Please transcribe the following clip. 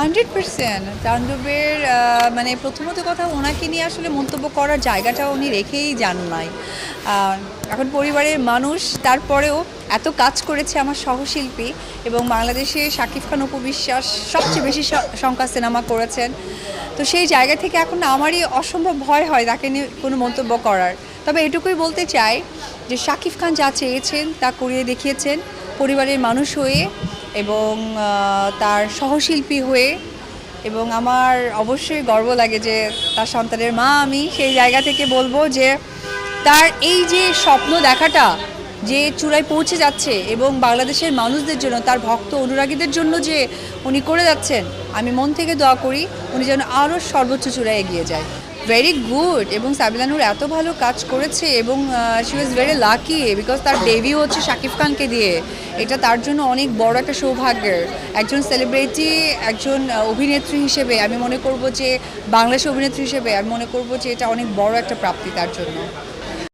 Hundred percent. তাণ্ডবের মানে প্রথমত কথা ওনাকে নিয়ে আসলে মন্তব্য করার জায়গাটা উনি রেখেই যান নাই। এখন পরিবারের মানুষ, তারপরেও এত কাজ করেছে আমার সহশিল্পী এবং বাংলাদেশে শাকিব খান উপবিশ্বাস সবচেয়ে বেশি সংখ্যা সিনেমা করেছেন। তো সেই জায়গা থেকে এখন আমারই অসম্ভব ভয় হয় তাকে নিয়ে কোনো মন্তব্য করার। তবে এটুকুই বলতে চাই যে শাকিব খান যা চেয়েছেন তা করিয়ে দেখিয়েছেন। পরিবারের মানুষ হয়ে এবং তার সহশিল্পী হয়ে এবং আমার অবশ্যই গর্ব লাগে যে তার সন্তানের মা আমি সেই জায়গা থেকে বলব যে তার এই যে স্বপ্ন দেখাটা যে চূড়ায় পৌঁছে যাচ্ছে এবং বাংলাদেশের মানুষদের জন্য, তার ভক্ত অনুরাগীদের জন্য যে উনি করে যাচ্ছেন, আমি মন থেকে দোয়া করি উনি যেন আরও সর্বোচ্চ চূড়ায় এগিয়ে যায়। ভেরি গুড এবং সাবিলানুর এত ভালো কাজ করেছে এবং she was very lucky because তার ডেবিউ হচ্ছে শাকিব খানকে দিয়ে। এটা তার জন্য অনেক বড় একটা সৌভাগ্যের। একজন সেলিব্রিটি একজন অভিনেত্রী হিসেবে আমি মনে করব যে বাংলাদেশের অভিনেত্রী হিসেবে আমি মনে করব যে এটা অনেক বড় একটা প্রাপ্তি তার জন্য।